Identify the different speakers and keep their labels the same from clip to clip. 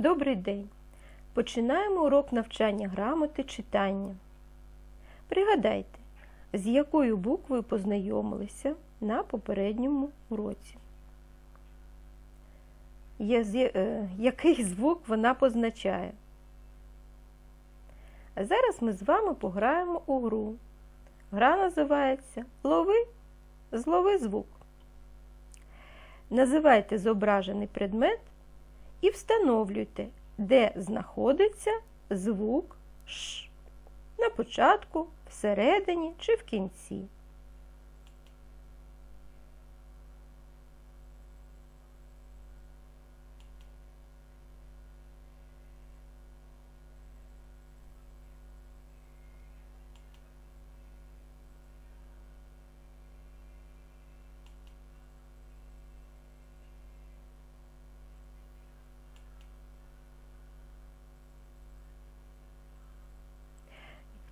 Speaker 1: Добрий день! Починаємо урок навчання грамоти читання. Пригадайте, з якою буквою познайомилися на попередньому уроці. Е, який звук вона позначає. А зараз ми з вами пограємо у гру. Гра називається Лови, злови звук. Називайте зображений предмет і встановлюйте, де знаходиться звук Ш. На початку, всередині чи в кінці.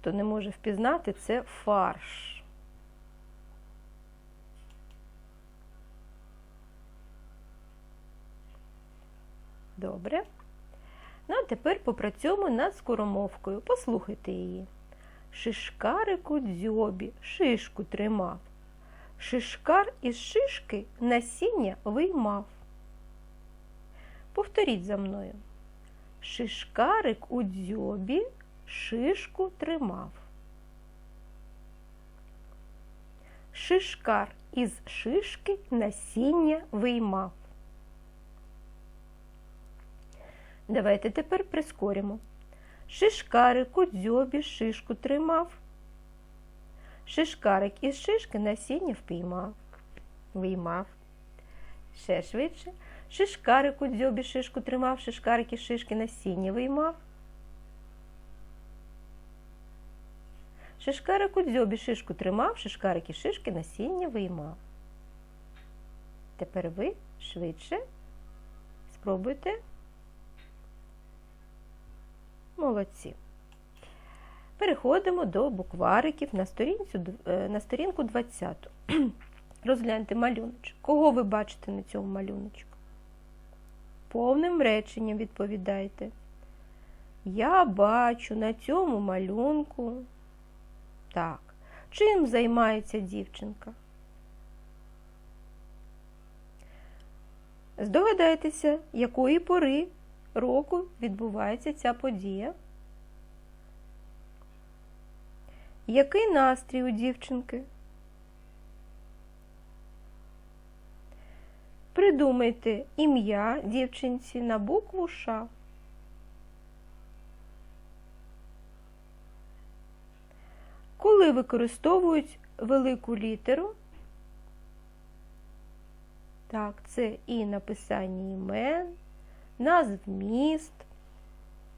Speaker 1: Хто не може впізнати, це фарш. Добре. Ну, а тепер попрацюємо над скоромовкою. Послухайте її. Шишкарику дзьобі, шишку тримав. Шишкар із шишки насіння виймав. Повторіть за мною. Шишкарик у дзьобі шишку тримав. Шишкар із шишки насіння виймав. Давайте тепер прискоримо. Шишкарик у дзьобі шишку тримав. Шишкарик із шишки насіння впіймав. Виймав. Ще швидше. Шишкарик у дзьобі шишку тримав, шишкарик із шишки насіння виймав. Шишкарик у дзьобі шишку тримав, шишкарик із шишки насіння виймав. Тепер ви швидше спробуйте. Молодці. Переходимо до буквариків на, сторінцю, е, на сторінку 20. Розгляньте малюночок. Кого ви бачите на цьому малюночку? Повним реченням відповідайте. Я бачу на цьому малюнку. Так. Чим займається дівчинка? Здогадайтеся, якої пори року відбувається ця подія? Який настрій у дівчинки? Придумайте ім'я дівчинці на букву Ш. Коли використовують велику літеру, так, це і написання імен, назв міст,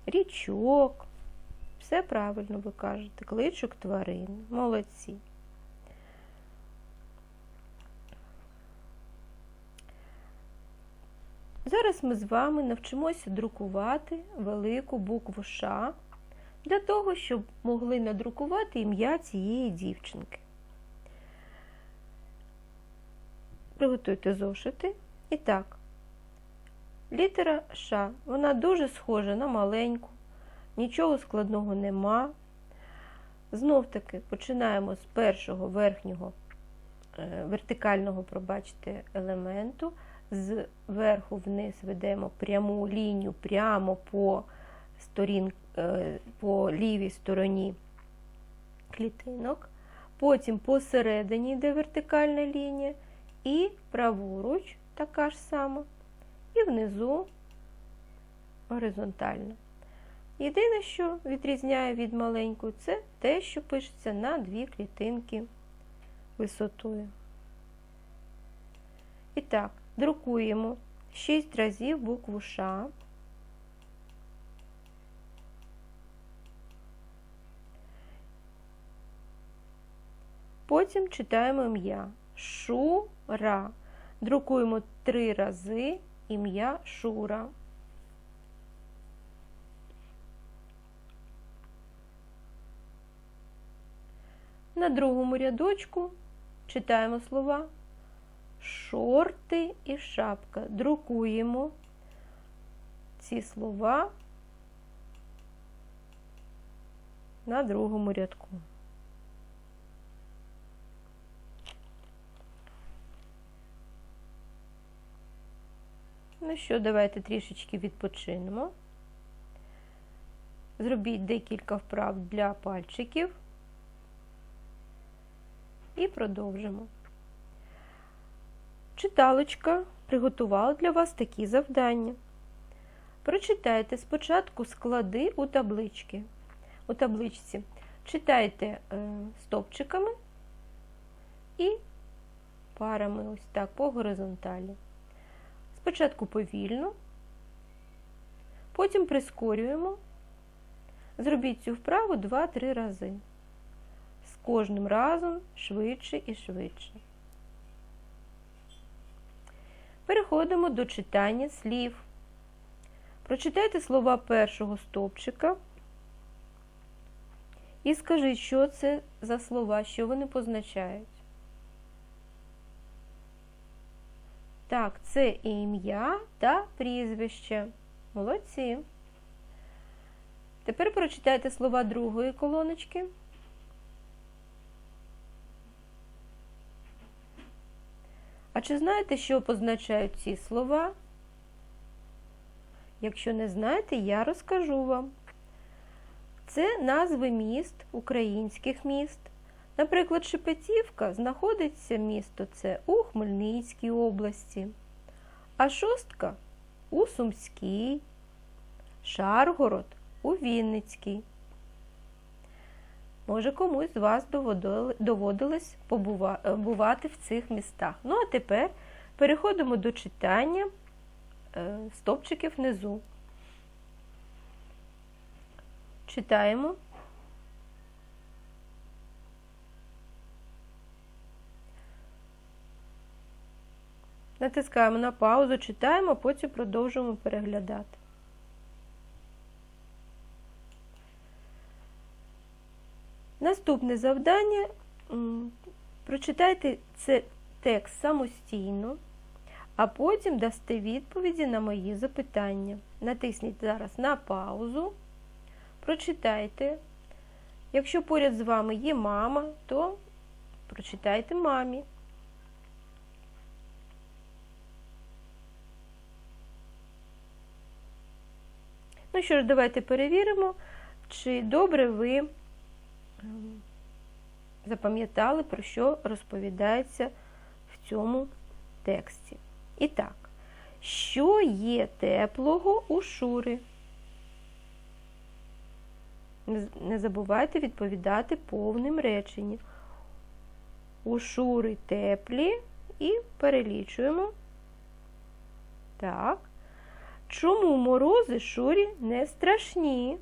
Speaker 1: річок. Все правильно ви кажете, кличок тварин. Молодці. Зараз ми з вами навчимося друкувати велику букву Ш для того, щоб могли надрукувати ім'я цієї дівчинки. Приготуйте зошити. І так, літера Ш, вона дуже схожа на маленьку, нічого складного нема. Знов таки починаємо з першого верхнього е, вертикального, пробачте, елементу. Зверху вниз ведемо пряму лінію прямо по, сторін, е, по лівій стороні клітинок. Потім посередині йде вертикальна лінія, і праворуч така ж сама, і внизу горизонтальна. Єдине, що відрізняє від маленької, це те, що пишеться на дві клітинки висотою. І так, друкуємо 6 разів букву Ш. Потім читаємо ім'я Шура. Друкуємо три рази ім'я Шура. На другому рядочку читаємо слова шорти і шапка. Друкуємо ці слова на другому рядку. Ну що, давайте трішечки відпочинемо. Зробіть декілька вправ для пальчиків і продовжимо. Читалочка приготувала для вас такі завдання. Прочитайте спочатку склади у таблички. У табличці читайте е, стовпчиками і парами ось так по горизонталі. Спочатку повільно, потім прискорюємо. Зробіть цю вправу 2-3 рази. З кожним разом швидше і швидше. Переходимо до читання слів. Прочитайте слова першого стовпчика і скажіть, що це за слова, що вони позначають. Так, це ім'я та прізвище. Молодці. Тепер прочитайте слова другої колоночки. А чи знаєте, що позначають ці слова? Якщо не знаєте, я розкажу вам. Це назви міст, українських міст. Наприклад, Шепетівка знаходиться місто це у Хмельницькій області, а шостка у Сумській, Шаргород у Вінницькій. Може, комусь з вас доводилось побувати в цих містах. Ну, а тепер переходимо до читання е, стопчиків внизу. Читаємо. Натискаємо на паузу, читаємо, потім продовжуємо переглядати. Наступне завдання. Прочитайте це текст самостійно, а потім дасте відповіді на мої запитання. Натисніть зараз на паузу, прочитайте. Якщо поряд з вами є мама, то прочитайте мамі. Ну що ж, давайте перевіримо, чи добре ви ем, запам'ятали, про що розповідається в цьому тексті. І так, що є теплого у Шури? Не забувайте відповідати повним реченням. У Шури теплі і перелічуємо. Так. Чому морози Шурі не страшні?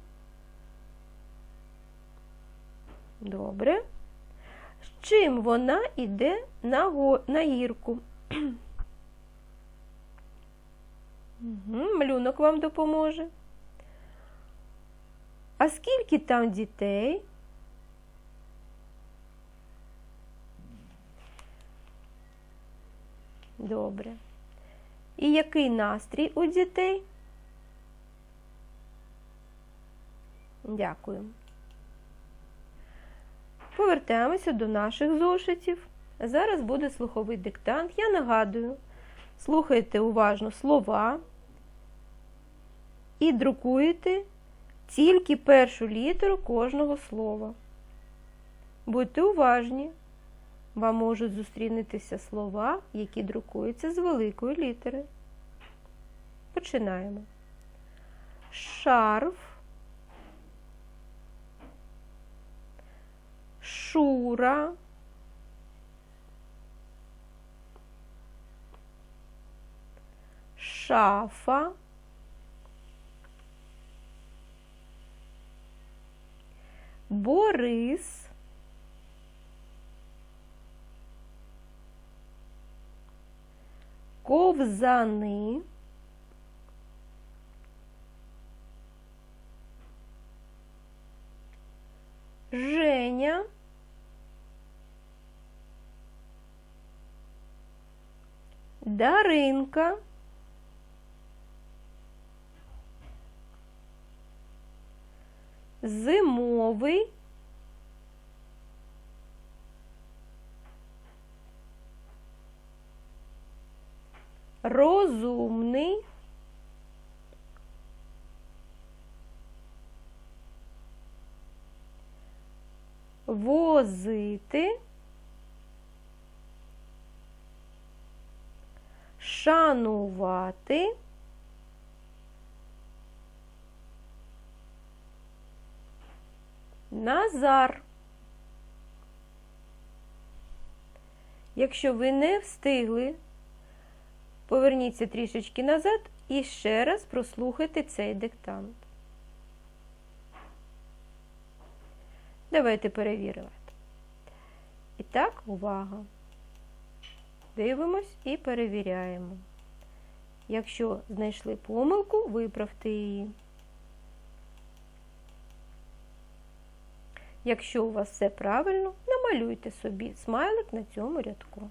Speaker 1: Добре. З чим вона йде на го... на гірку? Малюнок вам допоможе. А скільки там дітей? Добре. І який настрій у дітей? Дякую. Повертаємося до наших зошитів. Зараз буде слуховий диктант. Я нагадую, слухайте уважно слова і друкуєте тільки першу літеру кожного слова. Будьте уважні, вам можуть зустрінутися слова, які друкуються з великої літери. Починаємо. Шарф, шура, шафа, Борис, ковзани. Женя. Даринка. Зимовий. Розумний, возити, шанувати, Назар. Якщо ви не встигли, поверніться трішечки назад і ще раз прослухайте цей диктант. Давайте перевіримо. І так, увага. Дивимось і перевіряємо. Якщо знайшли помилку, виправте її. Якщо у вас все правильно, намалюйте собі смайлик на цьому рядку.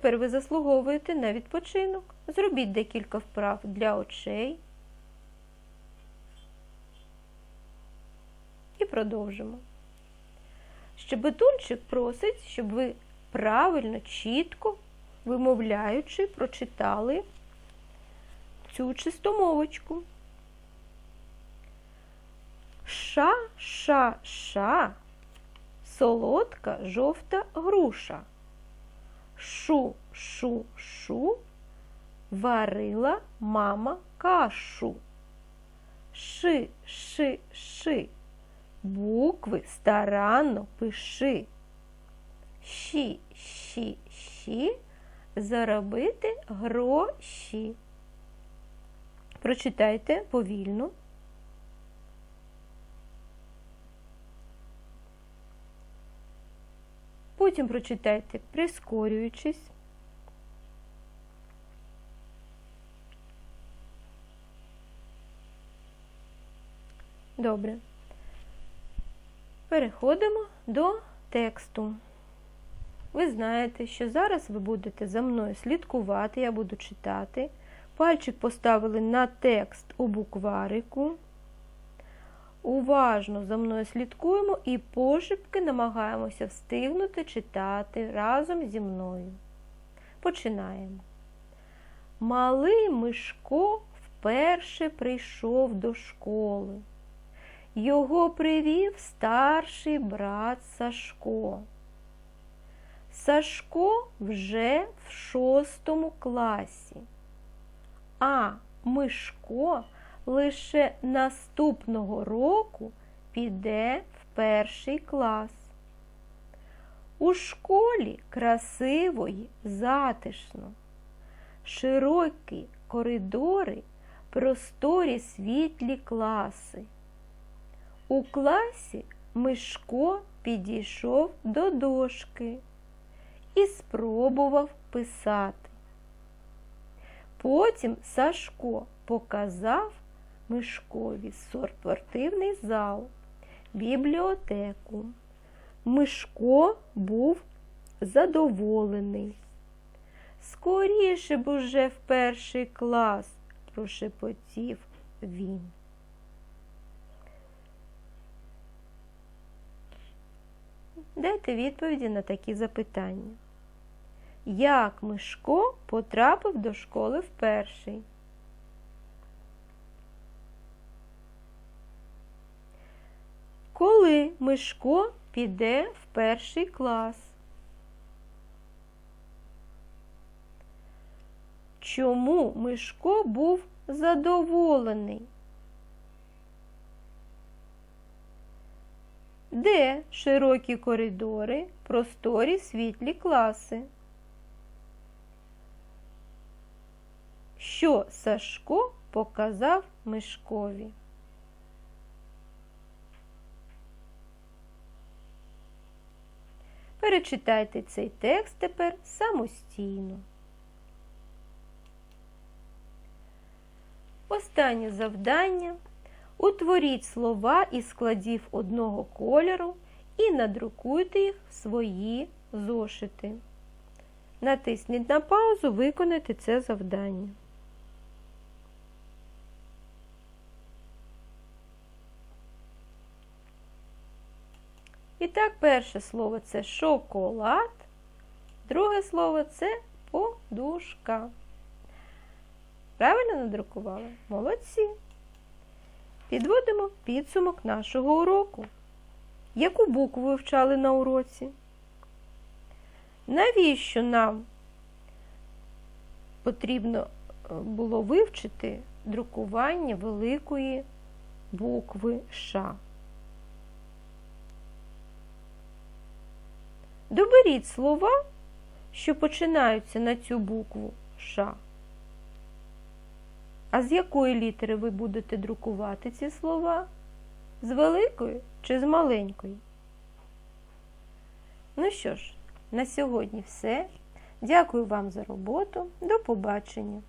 Speaker 1: Тепер ви заслуговуєте на відпочинок. Зробіть декілька вправ для очей. І продовжимо. Щебетунчик просить, щоб ви правильно, чітко, вимовляючи, прочитали цю чистомовочку. Ша, ша, ша, солодка жовта груша. Шу, шу, шу, варила мама кашу. Ши, ши, ши, букви старанно пиши. Щі, щі, заробити гроші. Прочитайте повільно. Потім прочитайте, прискорюючись. Добре. Переходимо до тексту. Ви знаєте, що зараз ви будете за мною слідкувати, я буду читати. Пальчик поставили на текст у букварику. Уважно за мною слідкуємо і пошепки намагаємося встигнути читати разом зі мною. Починаємо. Малий Мишко вперше прийшов до школи. Його привів старший брат Сашко. Сашко вже в шостому класі, а Мишко лише наступного року піде в перший клас. У школі красиво й затишно, широкі коридори, просторі світлі класи. У класі Мишко підійшов до дошки і спробував писати. Потім Сашко показав Мишкові спортивний зал, бібліотеку. Мишко був задоволений. Скоріше б уже в перший клас, прошепотів він. Дайте відповіді на такі запитання. Як Мишко потрапив до школи в перший? Коли Мишко піде в перший клас? Чому Мишко був задоволений? Де широкі коридори, просторі світлі класи? Що Сашко показав Мишкові? Перечитайте цей текст тепер самостійно. Останнє завдання. Утворіть слова із складів одного кольору і надрукуйте їх в свої зошити. Натисніть на паузу, виконайте це завдання. Так, перше слово це шоколад, друге слово це подушка. Правильно надрукували? Молодці. Підводимо підсумок нашого уроку. Яку букву ви вчали на уроці? Навіщо нам потрібно е, було вивчити друкування великої букви Ш? Доберіть слова, що починаються на цю букву Ш. А з якої літери ви будете друкувати ці слова? З великої чи з маленької? Ну що ж, на сьогодні все. Дякую вам за роботу. До побачення!